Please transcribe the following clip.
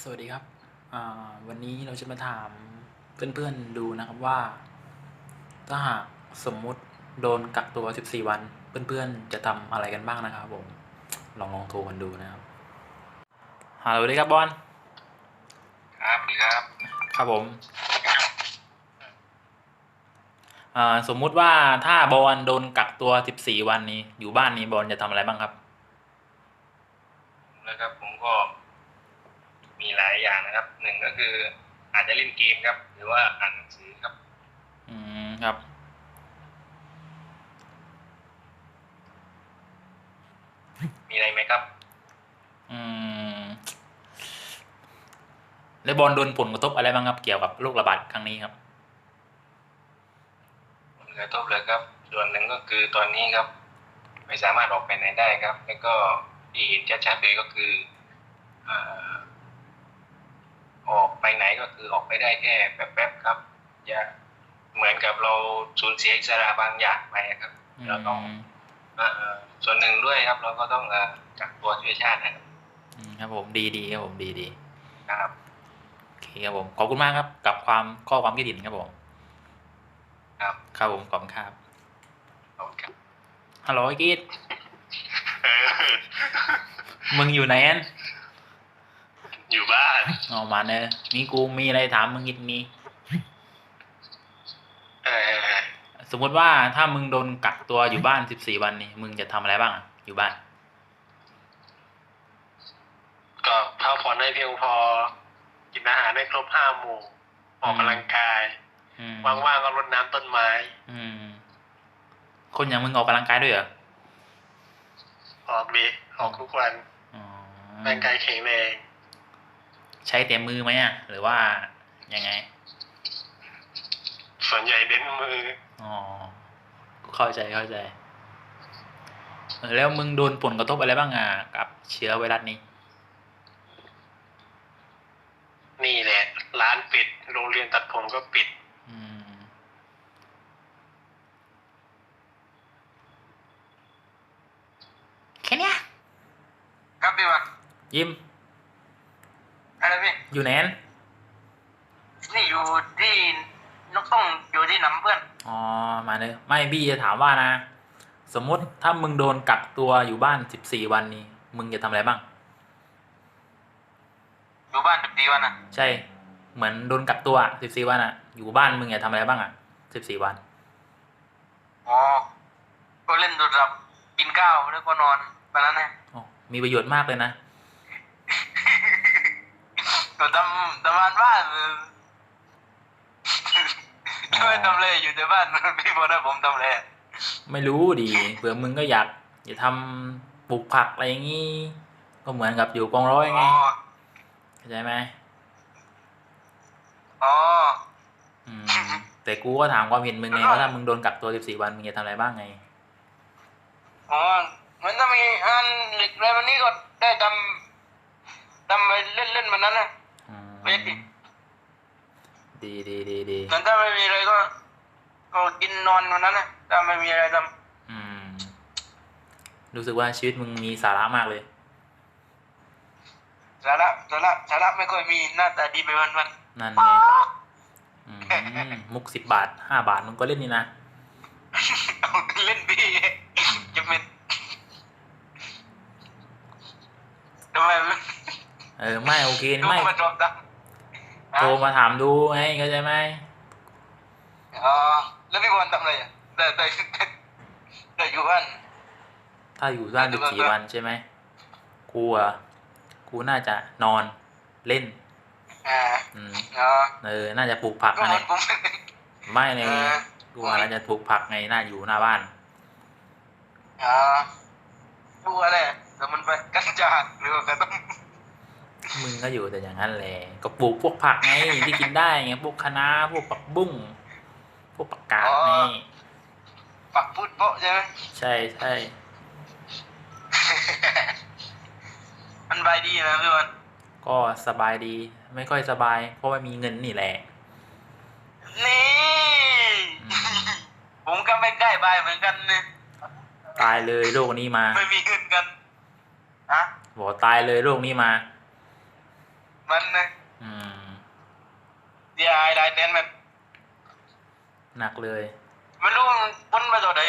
สวัสดีครับอ่าวันนี้เราจะมาถามเพื่อนๆดูนะครับว่า ถ้าหากสมมุติโดนกักตัว 14 วัน เพื่อนๆจะทำอะไรกันบ้างนะครับผม ลองลองโทรกันดูนะครับฮัลโหลสวัสดีครับบอลครับสวัสดีครับ ครับผมอ่าสมมุติว่าถ้าบอลโดนกักตัว 14 วันนี้ อยู่บ้านนี้บอลจะทำอะไรบ้างครับแล้วครับผมก็มีหลายอย่างนะ ครับหนึ่งก็คืออาจจะเล่นเกมครับ หรือว่าอ่านหนังสือครับ อืมครับ มีอะไรไหมครับ อืมแล้วบอลโดนผลกระทบอะไรบ้างครับ เกี่ยวกับโรคระบาดครั้งนี้ครับผลกระทบเลยครับ ส่วนหนึ่งก็คือตอนนี้ครับ ไม่สามารถออกไปไหนได้ครับ แล้วก็ที่เห็นชัดๆเลยก็คืออ่า ออกไปไหนก็คือออกไปได้แค่แป๊บๆครับอย่าเหมือนกับเราสูญเสียอิสระบางอย่างไปครับอืเราต้องมเอ่อส่วนหนึ่งด้วยครับ เราก็ต้องเอ่อกักตัวช่วยชาตินะครับอืมครับผมดีดีครับผมดีดีนะครับโอเคครับผมขอบคุณมากครับ กับความข้อความคิดเห็นครับผมครับครับผมขอบคุณครับขอบคุณครับฮัลโหลไอ้กีดมึงอยู่ไหนอันอยู่ บ้านออกมาเนอะนี่กูมีอะไรถามมึงอีกนี้เออสมมติว่าถ้ามึงโดนกักตัวอยู่บ้านสิบสี่วันนี่มึงจะทำอะไรบ้างอะอยู่บ้าน ก็พักผ่อนให้เพียงพอ กินอาหารให้ครบห้าหมู่ออกกำลังกายอืมว่างๆก็รดน้ำต้นไม้ อืม คนอย่างมึงออกกำลังกายด้วยเหรอออกดีออกทุกวันอ๋อร่างกายแข็งแรง ใช้แต่มือไหมอะ หรือว่ายังไง ส่วนใหญ่เน้นมือ อ๋อ เข้าใจเข้าใจเออแล้วมึงโดนผลกระทบอะไรบ้างอะกับเชื้อไวรัสนี้ นี่แหละ ร้านปิด โรงเรียนตัดผมก็ปิดอืมแค่เนี้ยครับพี่วันยิ้ม อะไรพี่อยู่ไหนนนี่อยู่ที่นกต้องอยู่ที่น้ำเพื่อน อ๋อ มาเลย ไม่บี้จะถามว่านะ สมมติถ้ามึงโดนกักตัวอยู่บ้านสิบสี่วันนี้ มึงจะทำอะไรบ้าง อยู่บ้านสิบสี่วันอะ ใช่ เหมือนโดนกักตัวสิบสี่วันอะ อยู่บ้านมึงจะทำอะไรบ้างอะสิบสี่วัน อ๋อ ก็เล่นโทรศัพท์กินข้าวแล้วก็นอนไปนั้นนะอ๋อมีประโยชน์มากเลยนะ ก็ทำทำงานบ้านช่วยทำเลยอยู่แต่บ้านพี่บอกให้ผมทำเลยไม่รู้ดิเผื่อมึงก็อยากจะทำปลูกผักอะไรอย่างงี้ก็เหมือนกับอยู่กองร้อยไงอ๋อเข้าใจไหมอ๋ออืมแต่กูก็ถามความเห็นมึงไงว่าถ้ามึงโดนกักตัว14วันมึงจะทำอะไรบ้างไงอ๋อเหมือนถ้ามีงานเหล็กอะไรวันนี้ก็ได้ทำทำไปเล่นเล่นๆวันนั้นนะ อืมไม่ดิดีดีดีดีเหมือนถ้าไม่มีอะไรก็ก็กินนอนวันนั้นนะถ้าไม่มีอะไรทอืม รู้สึกว่าชีวิตมึงมีสาระมากเลยำสาระสาระสาระไม่ค่อยมีหน้าตาดีไปวันวันนั่นไงอืมมุกสิบบาทห้าบาทมึงก็เล่นนี่นะๆเอาเล่นพี่จะเป็นทำไมไม่เออไม่โอเคดูไม่มาจบตัง โทรมาถามดูไงเข้าใจไหมอ๋อแล้วพี่บอลทำอะไรอะได้ได้ได้อยู่บ้านถ้าอยู่บ้านดูสิบก่อนสี่วันใช่ไหมกูอะกูน่าจะนอนเล่นอ่าอืมอ๋อเออ น่าจะปลูกผักก็อะเหไรมือนผมไม่เลยเออกูว่าน่าจะปลูกผักไงน่าอยู่หน้าบ้านอ๋อดูอะไรแต่มันไปกันจากหรือว่าก็ต้อง มึงก็อยู่แต่อย่างนั้นแหละก็ปลูกพวกผักไงที่กินได้ไงพวกคะน้าพวกผักบุ้งพวกผักกาดไงปักพูดโป๊ะใช่ไหมใช่ใช่มันใบดีนะพี่บอลก็สบายดี ไม่ค่อยสบาย เพราะว่ามีเงินนี่แหละ นี่อืมผมก็ไม่ใกล้ใบเหมือนกันนะตายเลยโรคนี้มา ไม่มีเงินกันฮะบอกตายเลยโรคนี้มาไมันนะอืมเสียหายหลายแสนแบบหนักเลยไม่รู้มันพ้นมาตัวไหน